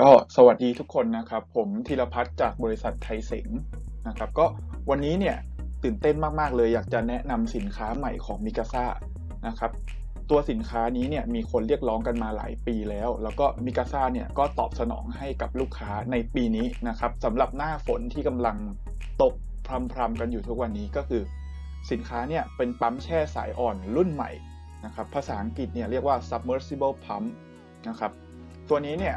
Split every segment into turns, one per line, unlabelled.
ก็สวัสดีทุกคนนะครับ ผมธีรพัฒน์จากบริษัทไทยเสงนะครับ ก็วันนี้เนี่ยตื่นเต้นมาก ๆ เลยอยากจะแนะนำสินค้าใหม่ของมิกาซ่านะครับ ตัวสินค้านี้เนี่ยมีคนเรียกร้องกันมาหลายปีแล้ว แล้วก็มิกาซ่าเนี่ยก็ตอบสนองให้กับลูกค้าในปีนี้นะครับสำหรับหน้าฝนที่กำลังตกพรำๆกันอยู่ทุกวันนี้ก็คือ สินค้าเนี่ยเป็นปั๊มแช่สายอ่อนรุ่นใหม่นะครับภาษาอังกฤษเนี่ยเรียกว่า submersible pump นะครับ ตัวนี้เนี่ย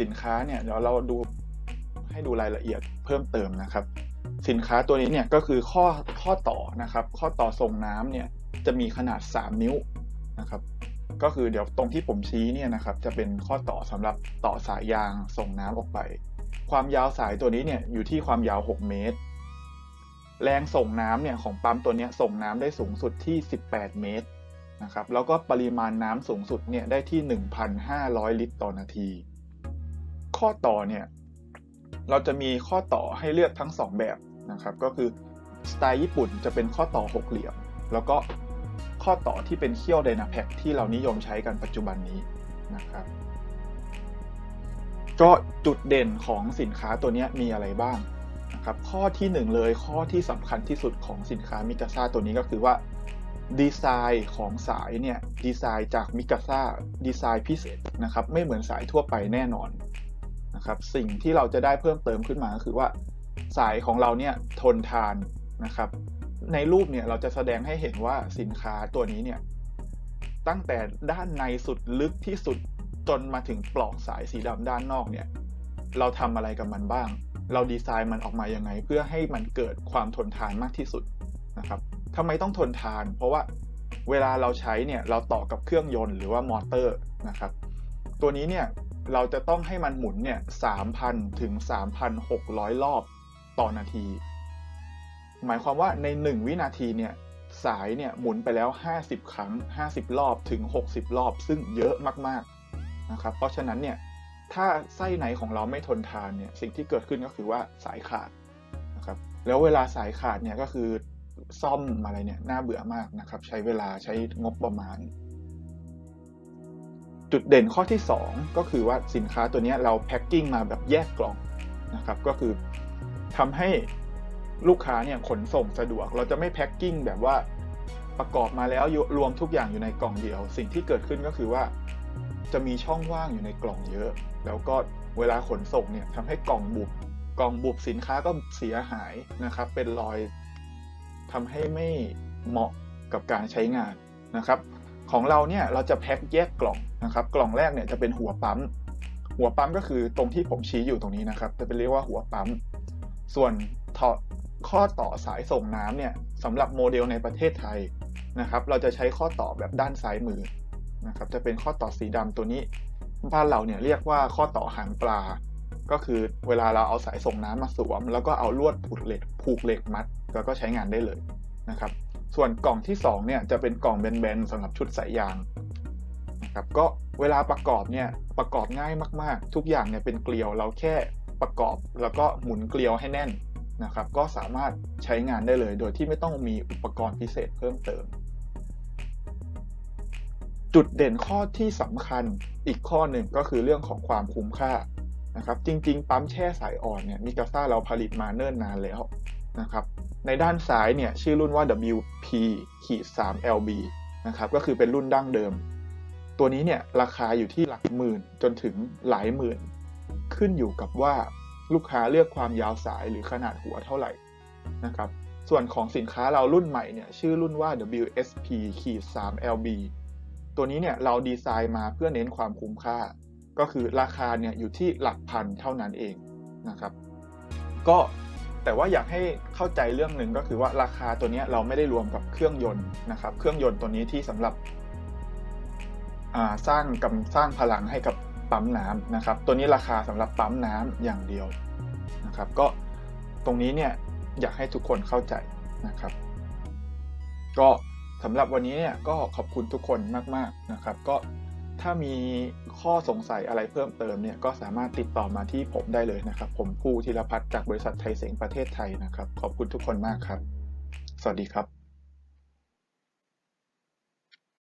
สินค้าเนี่ยเดี๋ยวเราดูให้ดูรายละเอียดเพิ่มเติมนะครับ สินค้าตัวนี้เนี่ยก็คือข้อข้อต่อนะครับ ข้อต่อส่งน้ำเนี่ยจะมีขนาด 3 นิ้วนะครับ ก็คือเดี๋ยวตรงที่ผมชี้เนี่ยนะครับจะเป็นข้อต่อสำหรับต่อสายยางส่งน้ำออกไป ความยาวสายตัวนี้เนี่ยอยู่ที่ความยาว 6 เมตร แรงส่งน้ำเนี่ยของปั๊มตัวนี้ส่งน้ำได้สูงสุดที่ 18 เมตร นะครับแล้วก็ปริมาณน้ำสูงสุดเนี่ยได้ที่ 1,500 ลิตรต่อนาที ข้อต่อเนี่ยเราจะมีข้อต่อให้เลือกทั้ง 2 แบบนะครับก็คือสไตล์ญี่ปุ่นจะเป็นข้อต่อหกเหลี่ยม แล้วก็ข้อต่อที่เป็นเขี้ยวไดนาแพคที่เรานิยมใช้กันปัจจุบันนี้นะครับก็จุดเด่นของสินค้าตัวนี้มีอะไรบ้างนะครับข้อที่หนึ่งเลยข้อที่สำคัญที่สุดของสินค้ามิกาซาตัวนี้ก็คือว่า ดีไซน์ของสายเนี่ยดีไซน์จากมิกาซ่าดีไซน์พิเศษนะครับไม่เหมือนสายทั่วไปแน่นอนนะครับสิ่งที่เราจะได้เพิ่มเติมขึ้นมาก็คือว่าสายของเราเนี่ยทนทานนะครับ ในรูปเนี่ยเราจะแสดงให้เห็นว่าสินค้าตัวนี้เนี่ยตั้งแต่ด้านในสุดลึกที่สุดจนมาถึงปลอกสายสีดำด้านนอกเนี่ยเราทำอะไรกับมันบ้าง เราดีไซน์มันออกมายังไง เพื่อให้มันเกิดความทนทานมากที่สุดนะครับ ทำไมต้องทนทาน เพราะว่าเวลาเราใช้เนี่ยเราต่อกับเครื่องยนต์หรือว่ามอเตอร์นะครับ ตัวนี้เนี่ยเราจะต้องให้มันหมุนเนี่ย3,000 ถึง 3,600 รอบต่อนาที หมายความว่าใน 1 วินาทีเนี่ยสายเนี่ยหมุนไปแล้ว 50 ครั้ง 50 รอบถึง 60 รอบ ซึ่งเยอะมากๆนะครับ เพราะฉะนั้นเนี่ยถ้าไส้ในของเราไม่ทนทานเนี่ยสิ่งที่เกิดขึ้นก็คือว่าสายขาดนะครับแล้วเวลาสายขาดเนี่ยก็คือ ซ่อมอะไรเนี่ยน่าเบื่อมากนะครับ ใช้เวลาใช้งบประมาณ จุดเด่นข้อที่ 2 ก็คือว่าสินค้าตัวนี้เราแพ็คกิ้งมาแบบแยกกล่องนะครับก็คือทำให้ลูกค้าเนี่ยขนส่งสะดวก เราจะไม่แพ็คกิ้งแบบว่าประกอบมาแล้วรวมทุกอย่างอยู่ในกล่องเดียว สิ่งที่เกิดขึ้นก็คือว่า จะมีช่องว่างอยู่ในกล่องเยอะ แล้วก็เวลาขนส่งเนี่ยทำให้กล่องบุบกล่องบุบสินค้าก็เสียหายนะครับ เป็นรอย ทำให้ไม่เหมาะกับการใช้งานนะครับ ของเราเนี่ยเราจะแพ็คแยกกล่องนะครับ กล่องแรกเนี่ยจะเป็นหัวปั๊ม หัวปั๊มก็คือตรงที่ผมชี้อยู่ตรงนี้นะครับ จะเป็นเรียกว่าหัวปั๊ม ส่วนข้อต่อสายส่งน้ำเนี่ยสำหรับโมเดลในประเทศไทยนะครับ เราจะใช้ข้อต่อแบบด้านซ้ายมือนะครับ จะเป็นข้อต่อสีดำตัวนี้บ้านเราเนี่ยเรียกว่าข้อต่อหางปลา ก็คือเวลาเราเอาสายส่งน้ำมาสวม แล้วก็เอาลวดผูกเหล็กผูกเหล็กมัด แล้วก็ใช้งานได้เลยนะครับ ส่วนกล่องที่2เนี่ยจะเป็นกล่องแบนๆสำหรับชุดสายยางนะครับก็เวลาประกอบเนี่ยประกอบง่ายมากๆ ทุกอย่างเนี่ยเป็นเกลียวเราแค่ประกอบแล้วก็หมุนเกลียวให้แน่นนะครับ ก็สามารถใช้งานได้เลย โดยที่ไม่ต้องมีอุปกรณ์พิเศษเพิ่มเติม จุดเด่นข้อที่สำคัญอีกข้อหนึ่งก็คือเรื่องของความคุ้มค่า นะครับจริง ๆ ปั๊มแช่สายอ่อนเนี่ยมิกาซ่าเราผลิตมาเนิ่นนานแล้วนะครับในด้านซ้ายเนี่ยชื่อรุ่นว่า WP ขีด 3 LB นะครับก็คือเป็นรุ่นดั้งเดิม ตัวนี้เนี่ยราคาอยู่ที่หลักหมื่นจนถึงหลายหมื่น ขึ้นอยู่กับว่าลูกค้าเลือกความยาวสายหรือขนาดหัวเท่าไหร่นะครับส่วนของสินค้าเรารุ่นใหม่เนี่ยชื่อรุ่นว่า WSP ขีด 3 LB ตัวนี้เนี่ยเราดีไซน์มาเพื่อเน้นความคุ้มค่า ก็คือราคาเนี่ยอยู่ที่หลักพันเท่านั้นเองนะครับ ก็แต่ว่าอยากให้เข้าใจเรื่องหนึ่งก็คือว่าราคาตัวนี้เราไม่ได้รวมกับเครื่องยนต์นะครับ เครื่องยนต์ตัวนี้ที่สำหรับสร้างกำสร้างพลังให้กับปั๊มน้ำนะครับ ตัวนี้ราคาสำหรับปั๊มน้ำอย่างเดียวนะครับ ก็ตรงนี้เนี่ยอยากให้ทุกคนเข้าใจนะครับ ก็สำหรับวันนี้เนี่ยก็ขอบคุณทุกคนมาก ๆนะครับ ก็ ถ้ามีข้อสงสัยอะไรเพิ่มเติมเนี่ยก็สามารถติดต่อมาที่ผมได้เลยนะครับ ผมภูธีรพัฒน์จากบริษัทไทยเสงประเทศไทยนะครับ ขอบคุณทุกคนมากครับ สวัสดีครับ